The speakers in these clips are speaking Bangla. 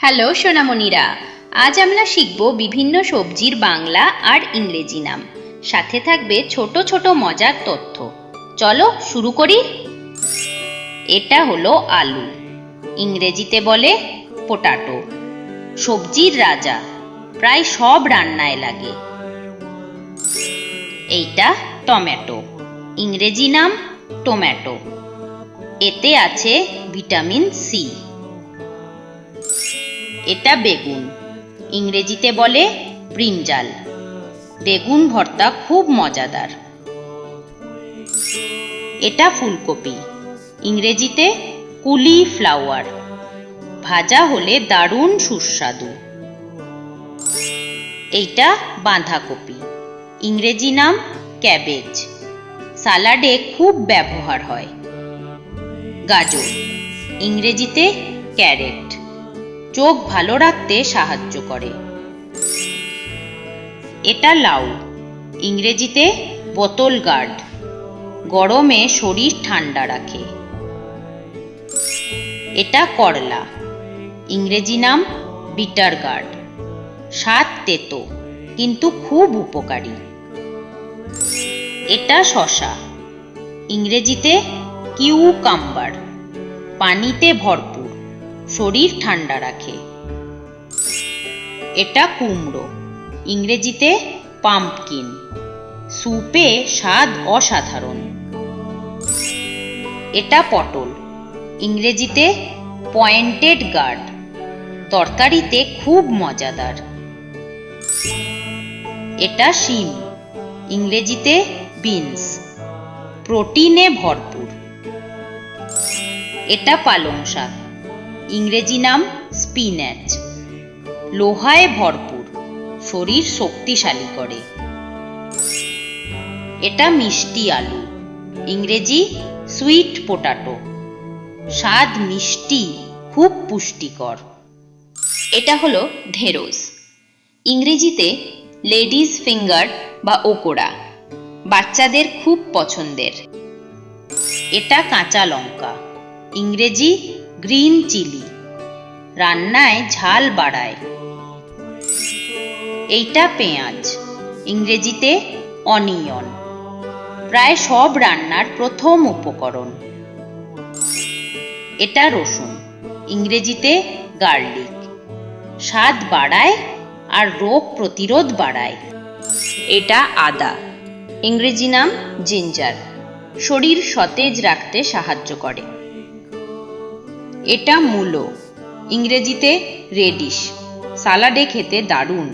হ্যালো, সোনামণিরা। আজ আমরা শিখব বিভিন্ন সবজির বাংলা আর ইংরেজি নাম। সাথে থাকবে ছোট ছোট মজার তথ্য। চলো শুরু করি। এটা হলো আলু। ইংরেজিতে বলে পোটাটো সবজির রাজা। প্রায় সব রান্নায় লাগে। এইটা টমেটো। ইংরেজি নাম টমেটো এতে আছে ভিটামিন সি। এটা বেগুন। ইংরেজিতে বলে ব্রিঞ্জাল। বেগুন ভর্তা খুব মজাদার। এটা ফুলকপি। ইংরেজিতে কুলি ফ্লাওয়ার ভাজা হলে দারুণ সুস্বাদু। এইটা বাঁধাকপি। ইংরেজি নাম ক্যাবেজ। সালাডে খুব ব্যবহার হয়। গাজর। ইংরেজিতে ক্যারেট। চোখ ভালো রাখতে সাহায্য করে। এটা লাউ। ইংরেজিতে বোতল গার্ড। গরমে শরীর ঠান্ডা রাখে। এটা করলা। ইংরেজি নাম বিটার গার্ড। স্বাদ তেতো, কিন্তু খুব উপকারী। এটা শশা। ইংরেজিতে কিউকাম্বার। পানিতে ভরপুর। শরীর ঠান্ডা রাখে। এটা কুমড়ো, ইংরেজিতে পাম্পকিন স্যুপে স্বাদ অসাধারণ। এটা পটল, ইংরেজিতে পয়েন্টেড গার্ড তরকারিতে খুব মজাদার। এটা শিম, ইংরেজিতে বিনস প্রোটিনে ভরপুর। এটা পালং শাক ইংরেজি নাম স্পিন্যাচ লোহায় ভরপুর, শরীর শক্তিশালী করে। এটা মিষ্টি আলু, ইংরেজি সুইট পোটাটো। স্বাদ মিষ্টি, খুব পুষ্টিকর। এটা হলো ঢেঁড়স। ইংরেজিতে লেডিস ফিঙ্গার বা ওকোড়া, বাচ্চাদের খুব পছন্দের। এটা কাঁচা লঙ্কা, ইংরেজি গ্রিন চিলি। রান্নায় ঝাল বাড়ায়। এইটা পেঁয়াজ, ইংরেজিতে অনিয়ন। প্রায় সব রান্নার প্রথম উপকরণ। এটা রসুন, ইংরেজিতে গার্লিক। স্বাদ বাড়ায় আর রোগ প্রতিরোধ বাড়ায়। এটা আদা, ইংরেজি নাম জিঞ্জার। শরীর সতেজ রাখতে সাহায্য করে। এটা মূলো, ইংরেজিতে রেডিশ, সালাডে খেতে দারুণ।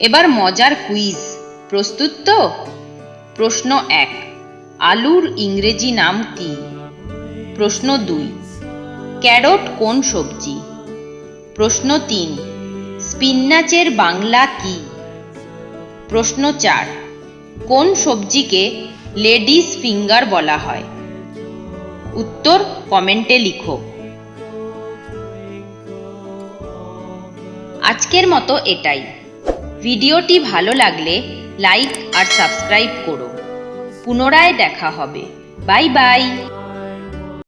এবার মজার কুইজ, প্রস্তুত তো? প্রশ্ন এক, আলুর ইংরেজি নাম কি? প্রশ্ন দুই, ক্যারট কোন সবজি? প্রশ্ন তিন, স্পিন্নাচের বাংলা কি? প্রশ্ন চার, কোন সবজিকে লেডিস ফিঙ্গার বলা হয়। উত্তর কমেন্টে লিখো। আজকের মতো এটাই। ভিডিওটি ভালো লাগলে লাইক আর সাবস্ক্রাইব করো। পুনরায় দেখা হবে। Bye bye.